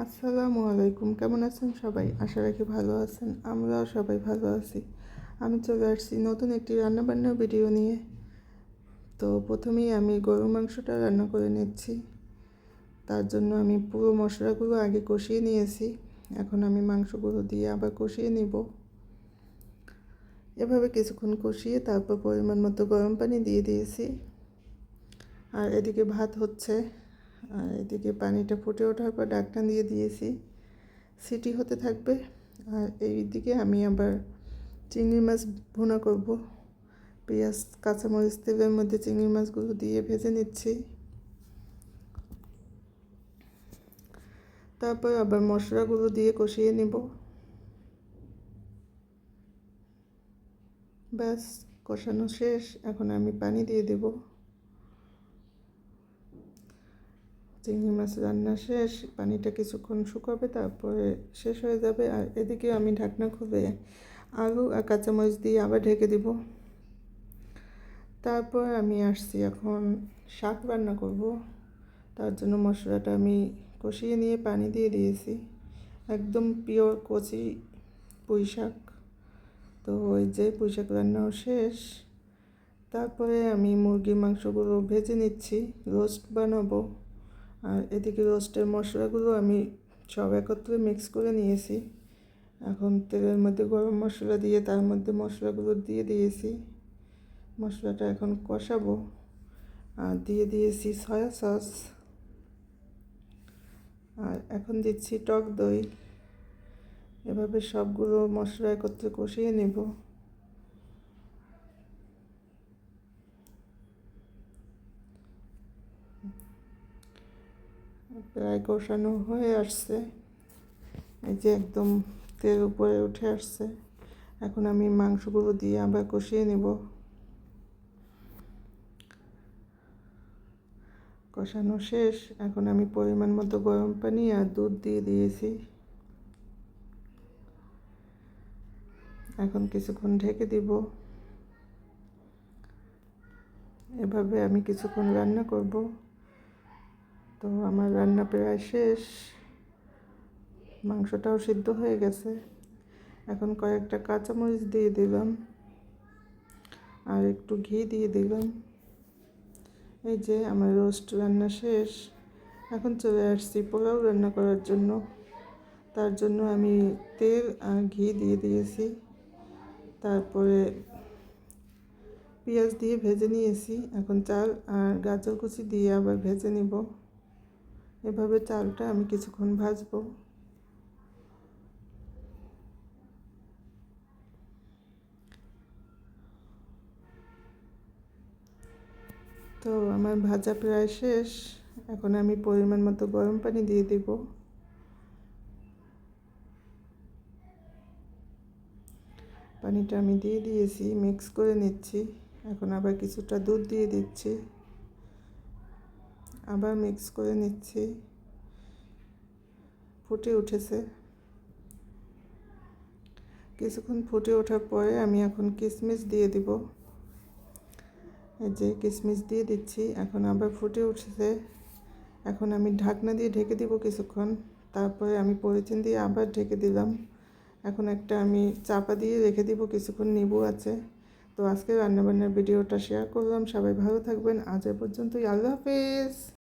আসসালামু আলাইকুম, কেমন আছেন সবাই? আশা রাখি ভালো আছেন, আমরাও সবাই ভালো আছি। আমি চলে আসছি নতুন একটি রান্নাবান্নার ভিডিও নিয়ে। তো প্রথমেই আমি গরু মাংসটা রান্না করে নিচ্ছি। তার জন্য আমি পুরো মশলাগুলো আগে কষিয়ে নিয়েছি। এখন আমি মাংসগুলো দিয়ে আবার কষিয়ে নিব। এভাবে কিছুক্ষণ কষিয়ে তারপর পরিমাণ মতো গরম পানি দিয়ে দিয়েছি। আর এদিকে ভাত হচ্ছে। আর এদিকে পানিটা ফুটে ওঠার পর ডাকনা দিয়ে দিয়েছি। সিটি হতে থাকবে। আর এই দিকে আমি আবার চিংড়ি মাছ ভুনা করব। পেঁয়াজ, কাঁচামরিচ, তেলের মধ্যে চিংড়ি মাছগুলো দিয়ে ভেজে নিচ্ছি। তারপর আবার মশলাগুলো দিয়ে কষিয়ে নেব। ব্যাস, কষানো শেষ। এখন আমি পানি দিয়ে দেবো। চিংড়ি মাছ রান্না শেষ, পানিটা কিছুক্ষণ শুকাবে, তারপরে শেষ হয়ে যাবে। আর এদিকে আমি ঢাকনা খুলে আলু আর কাঁচামরিচ দিয়ে আবার ঢেকে দিব। তারপর আমি আসছি এখন শাক রান্না করব। তার জন্য মশলাটা আমি কষিয়ে নিয়ে পানি দিয়ে দিয়েছি। একদম পিওর কচি পুঁই শাক। তো ওই যে পুঁই শাক রান্নাও শেষ। তারপরে আমি মুরগির মাংসগুলো ভেজে নিচ্ছি, রোস্ট বানাবো। আর এদিকে রোস্টের মশলাগুলো আমি সব একত্রে মিক্স করে নিয়েছি। এখন তেলের মধ্যে গরম মশলা দিয়ে তার মধ্যে মশলাগুলো দিয়ে দিয়েছি। মশলাটা এখন কষাবো। আর দিয়ে দিয়েছি সয়া সস আর এখন দিচ্ছি টক দই। এভাবে সবগুলো মশলা একত্রে কষিয়ে নেব। প্রায় কষানো হয়ে আসছে। এই যে একদম তেল উপরে উঠে আসছে। এখন আমি মাংসগুলো দিয়ে আবার কষিয়ে নেব। কষানো শেষ। এখন আমি পরিমাণ মতো গরম পানি আর দুধ দিয়ে দিয়েছি। এখন কিছুক্ষণ ঢেকে দিব। এভাবে আমি কিছুক্ষণ রান্না করব। তো আমার রান্না প্রায় শেষ। মাংসটাও সিদ্ধ হয়ে গেছে। এখন কয়েকটা কাঁচামরিচ দিয়ে দিলাম। আর একটু ঘি দিয়ে দিলাম। এই যে আমার রোস্ট রান্না শেষ। এখন চলে আসছি পোলাও রান্না করার জন্য। তার জন্য আমি তেল আর ঘি দিয়ে দিয়েছি। তারপরে পেঁয়াজ দিয়ে ভেজে নিয়েছি। এখন চাল আর গাজর কুচি দিয়ে আবার ভেজে নিব। এভাবে চালটা আমি কিছুক্ষণ ভাজবো। তো আমার ভাজা প্রায় শেষ। এখন আমি পরিমাণ মতো গরম পানি দিয়ে দিব। পানিটা আমি দিয়ে দিয়েছি মিক্স করে নিচ্ছি। এখন আবার কিছুটা দুধ দিয়ে দিচ্ছি। আবার মিক্স করে নিচ্ছি। ফুটে উঠেছে। কিছুক্ষণ ফুটে ওঠার পরে আমি এখন কিশমিশ দিয়ে দিব। যে কিশমিশ দিয়ে দিচ্ছি, এখন আবার ফুটে উঠেছে। এখন আমি ঢাকনা দিয়ে ঢেকে দিব কিছুক্ষণ, তারপরে আমি পলিথিন দিয়ে আবার ঢেকে দিলাম। এখন একটা আমি চাপা দিয়ে রেখে দিব, কিছুক্ষণ নিবু আছে। তো আজকে রান্নাবান্নার ভিডিওটা শেয়ার করলাম। সবাই ভালো থাকবেন। আজ এ পর্যন্তই। আল্লাহ হাফেজ।